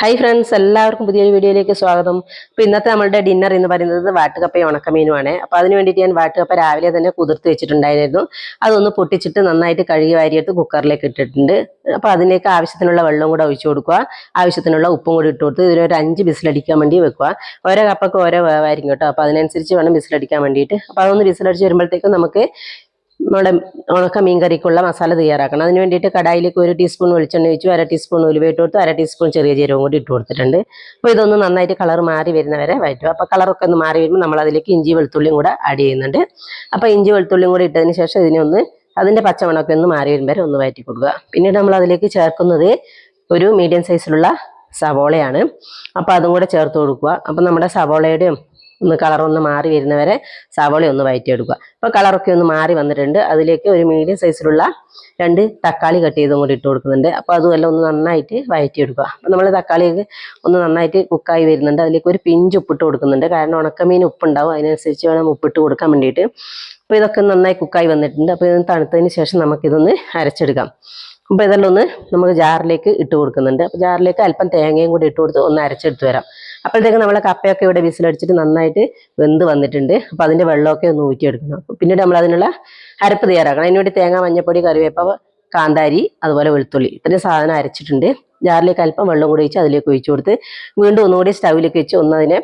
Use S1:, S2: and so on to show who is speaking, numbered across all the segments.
S1: Hi friends എല്ലാവർക്കും പുതിയൊരു വീഡിയോയിലേക്ക് സ്വാഗതം. അപ്പോൾ ഇന്നത്തെ നമ്മുടെ ഡിന്നർ എന്ന് പറയുന്നത് വാട്ടുകപ്പയും ഉണക്കമീനുമാണ്. അപ്പോൾ അതിന് വേണ്ടിയിട്ട് ഞാൻ വാട്ടുകപ്പ രാവിലെ തന്നെ കുതിർത്ത് വെച്ചിട്ടുണ്ടായിരുന്നു. അതൊന്ന് പൊട്ടിച്ചിട്ട് നന്നായിട്ട് കഴുകി വാരിയിട്ട് കുക്കറിലേക്ക് ഇട്ടിട്ടുണ്ട്. അപ്പോൾ അതിലേക്ക് ആവശ്യത്തിനുള്ള വെള്ളം കൂടെ ഒഴിച്ചു കൊടുക്കുക. ആവശ്യത്തിനുള്ള ഉപ്പും കൂടി ഇട്ട് കൊടുത്ത് ഇതിനൊരു അഞ്ച് ബിസിലടിക്കാൻ വേണ്ടി വെക്കുക. ഓരോ കപ്പൊക്കെ ഓരോ വേവായിരിക്കും കേട്ടോ. അപ്പോൾ അതിനനുസരിച്ച് വേണം ബിസിലടിക്കാൻ വേണ്ടിയിട്ട്. അപ്പോൾ അതൊന്ന് ബിസിലടിച്ച് വരുമ്പോഴത്തേക്കും നമുക്ക് നമ്മുടെ ഉണക്ക മീൻ കറിക്കുള്ള മസാല തയ്യാറാക്കണം. അതിന് വേണ്ടിയിട്ട് കടായിലേക്ക് ഒരു ടീസ്പൂൺ വെളിച്ചെണ്ണ ഒഴിച്ചു അര ടീസ്പൂൺ ഉലുവ ഇട്ട് കൊടുത്തു അര ടീസ്പൂൺ ചെറിയ ജീരകം കൂടി ഇട്ട് കൊടുത്തിട്ടുണ്ട്. അപ്പോൾ ഇതൊന്ന് നന്നായിട്ട് കളർ മാറി വരുന്നവരെ വഴറ്റുക. അപ്പോൾ കളറൊക്കെ ഒന്ന് മാറി വരുമ്പോൾ നമ്മൾ അതിലേക്ക് ഇഞ്ചി വെളുത്തുള്ളിയും കൂടെ ആഡ് ചെയ്യുന്നുണ്ട്. അപ്പോൾ ഇഞ്ചി വെളുത്തുള്ളിയും കൂടി ഇട്ടതിന് ശേഷം ഇതിനെ ഒന്ന് അതിന്റെ പച്ചമണമൊക്കെ ഒന്ന് മാറി വരുമ്പോൾ വരെ ഒന്ന് വഴറ്റി കൊടുക്കുക. പിന്നീട് നമ്മൾ അതിലേക്ക് ചേർക്കുന്നത് ഒരു മീഡിയം സൈസിലുള്ള സവോളയാണ്. അപ്പോൾ അതും കൂടെ ചേർത്ത് കൊടുക്കുക. അപ്പോൾ നമ്മുടെ സവോളയുടെയും ഒന്ന് കളറൊന്ന് മാറി വരുന്നവരെ സവോള ഒന്ന് വയറ്റിയെടുക്കുക. അപ്പോൾ കളറൊക്കെ ഒന്ന് മാറി വന്നിട്ടുണ്ട്. അതിലേക്ക് ഒരു മീഡിയം സൈസിലുള്ള രണ്ട് തക്കാളി കട്ട് ചെയ്തും കൂടി ഇട്ട് കൊടുക്കുന്നുണ്ട്. അപ്പോൾ അതുമെല്ലാം ഒന്ന് നന്നായിട്ട് വയറ്റിയെടുക്കുക. അപ്പോൾ നമ്മൾ തക്കാളിയൊക്കെ ഒന്ന് നന്നായിട്ട് കുക്കായി വരുന്നുണ്ട്. അതിലേക്ക് ഒരു പിഞ്ച് ഉപ്പിട്ട് കൊടുക്കുന്നുണ്ട്. കാരണം ഉണക്കമീൻ ഉപ്പുണ്ടാവും. അതിനനുസരിച്ച് വേണം ഉപ്പിട്ട് കൊടുക്കാൻ വേണ്ടിയിട്ട്. അപ്പോൾ ഇതൊക്കെ നന്നായി കുക്കായി വന്നിട്ടുണ്ട്. അപ്പോൾ ഇത് തണുത്തതിന് ശേഷം നമുക്കിതൊന്ന് അരച്ചെടുക്കാം. അപ്പോൾ ഇതെല്ലാം ഒന്ന് നമുക്ക് ജാറിലേക്ക് ഇട്ട് കൊടുക്കുന്നുണ്ട്. അപ്പോൾ ജാറിലേക്ക് അല്പം തേങ്ങയും കൂടി ഇട്ട് കൊടുത്ത് ഒന്ന് അരച്ചെടുത്ത് വരാം. അപ്പോഴത്തേക്ക് നമ്മളെ കപ്പയൊക്കെ ഇവിടെ വിസിലടിച്ചിട്ട് നന്നായിട്ട് വെന്ത് വന്നിട്ടുണ്ട്. അപ്പോൾ അതിന്റെ വെള്ളമൊക്കെ ഒന്ന് ഊറ്റിയെടുക്കണം. അപ്പോൾ പിന്നീട് നമ്മൾ അതിനുള്ള അരപ്പ് തയ്യാറാക്കണം. അതിന് വേണ്ടി തേങ്ങ മഞ്ഞപ്പൊടി കറിവേപ്പ കാന്താരി അതുപോലെ വെളുത്തുള്ളി ഇത്രയും സാധനം അരച്ചിട്ടുണ്ട്. ജാറിലേക്ക് അല്പം വെള്ളം കൂടി ഒഴിച്ച് അതിലേക്ക് ഒഴിച്ചു കൊടുത്ത് വീണ്ടും ഒന്നുകൂടി സ്റ്റൗവിലേക്ക് വെച്ച് ഒന്ന് അതിനെ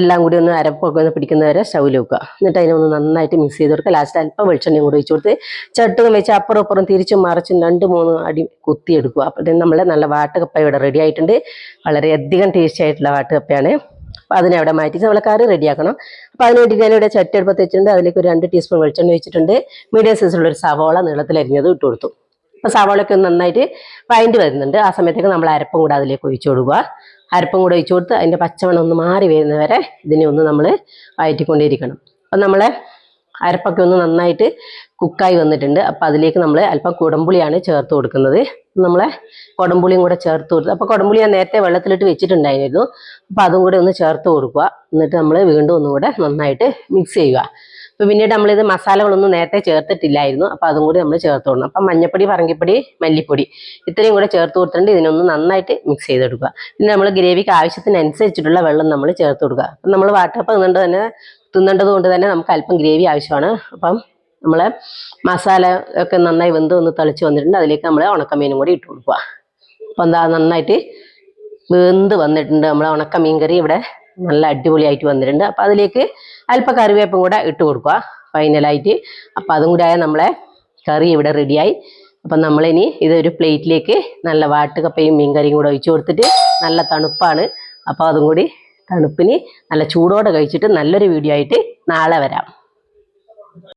S1: എല്ലാം കൂടി ഒന്ന് അരപ്പൊക്കെ ഒന്ന് പിടിക്കുന്നവരെ സ്റ്റൗവിൽ വെക്കുക എന്നിട്ട് അതിനെ ഒന്ന് നന്നായിട്ട് മിക്സ് ചെയ്ത് കൊടുക്കുക. ലാസ്റ്റ് അല്പം വെളിച്ചെണ്ണയും കൂടി ഒഴിച്ചു കൊടുത്ത് ചട്ടുകം വെച്ച് അപ്പുറം അപ്പുറം തിരിച്ചും മറിച്ചും രണ്ട് മൂന്ന് അടി കുത്തിയെടുക്കുക അപ്പോഴത്തേക്കും നമ്മൾ നല്ല വാട്ടുകപ്പ ഇവിടെ റെഡി ആയിട്ടുണ്ട്. വളരെയധികം ടേസ്റ്റി ആയിട്ടുള്ള വാട്ടുകപ്പയാണ്. അപ്പോൾ അതിനെ അവിടെ മാറ്റി നമ്മൾ കറി റെഡിയാക്കണം അപ്പോൾ അതിന് വേണ്ടി ഞാനിവിടെ ചട്ടി എടുപ്പത്ത് വെച്ചിട്ടുണ്ട്. അതിലേക്ക് ഒരു രണ്ട് ടീസ്പൂൺ വെളിച്ചെണ്ണ വെച്ചിട്ടുണ്ട് മീഡിയം സൈസിലുള്ള ഒരു സവോള നീളത്തിൽ അരിഞ്ഞത് ഇട്ട് കൊടുത്തു. അപ്പോൾ സവോളയൊക്കെ നന്നായിട്ട് വഴണ്ടി വരുന്നുണ്ട്. ആ സമയത്തേക്ക് നമ്മൾ അരപ്പും കൂടെ അതിലേക്ക് ഒഴിച്ചു കൊടുക്കുക. അരപ്പും കൂടെ ഒഴിച്ചു കൊടുത്ത് അതിന്റെ പച്ചമണം ഒന്ന് മാറി വരുന്നവരെ ഇതിനെ ഒന്ന് നമ്മൾ വഴറ്റിക്കൊണ്ടിരിക്കണം അപ്പം നമ്മളെ അരപ്പൊക്കെ ഒന്ന് നന്നായിട്ട് കുക്കായി വന്നിട്ടുണ്ട്. അപ്പം അതിലേക്ക് നമ്മൾ അല്പം കുടംപുളിയാണ് ചേർത്ത് കൊടുക്കുന്നത്. നമ്മളെ കുടംപുളിയും കൂടെ ചേർത്ത് കൊടുത്ത് അപ്പോൾ കുടംപുളി ഞാൻ നേരത്തെ വെള്ളത്തിലിട്ട് വെച്ചിട്ടുണ്ടായിരുന്നു. അപ്പോൾ അതും കൂടെ ഒന്ന് ചേർത്ത് കൊടുക്കുക. എന്നിട്ട് നമ്മൾ വീണ്ടും ഒന്നുകൂടെ നന്നായിട്ട് മിക്സ് ചെയ്യുക. അപ്പോൾ പിന്നീട് നമ്മളിത് മസാലകളൊന്നും നേരത്തെ ചേർത്തിട്ടില്ലായിരുന്നു. അപ്പോൾ അതും കൂടി നമ്മൾ ചേർത്ത് കൊടുക്കണം. അപ്പം മഞ്ഞപ്പൊടി പറങ്കിപ്പൊടി മല്ലിപ്പൊടി ഇത്രയും കൂടെ ചേർത്ത് കൊടുത്തിട്ടുണ്ട്. ഇതിനൊന്ന് നന്നായിട്ട് മിക്സ് ചെയ്തെടുക്കുക. പിന്നെ നമ്മൾ ഗ്രേവിക്ക് ആവശ്യത്തിനനുസരിച്ചിട്ടുള്ള വെള്ളം നമ്മൾ ചേർത്ത് കൊടുക്കുക. അപ്പം നമ്മൾ വാട്ടപ്പ് തിന്നേണ്ടത് തന്നെ തിന്നേണ്ടത് കൊണ്ട് തന്നെ നമുക്ക് അല്പം ഗ്രേവി ആവശ്യമാണ്. അപ്പം നമ്മൾ മസാല ഒക്കെ നന്നായി വെന്ത് ഒന്ന് തളിച്ച് വന്നിട്ടുണ്ട്. അതിലേക്ക് നമ്മൾ ഉണക്കമീനും കൂടി ഇട്ട് കൊടുക്കുക. അപ്പം എന്താ നന്നായിട്ട് വെന്ത് വന്നിട്ടുണ്ട്. നമ്മളെ ഉണക്കമീൻ കറി ഇവിടെ നല്ല അടിപൊളിയായിട്ട് വന്നിട്ടുണ്ട്. അപ്പം അതിലേക്ക് അല്പം കറിവേപ്പും കൂടെ ഇട്ട് കൊടുക്കുക ഫൈനലായിട്ട് അപ്പോൾ അതും കൂടെ നമ്മളെ കറി ഇവിടെ റെഡിയായി അപ്പം നമ്മളിനി ഇതൊരു പ്ലേറ്റിലേക്ക് നല്ല വാട്ടുകപ്പയും മീൻ കറിയും കൂടെ ഒഴിച്ചു കൊടുത്തിട്ട് നല്ല തണുപ്പാണ്. അപ്പോൾ അതും കൂടി തണുപ്പിന് നല്ല ചൂടോടെ കഴിച്ചിട്ട് നല്ലൊരു വീഡിയോ ആയിട്ട് നാളെ വരാം.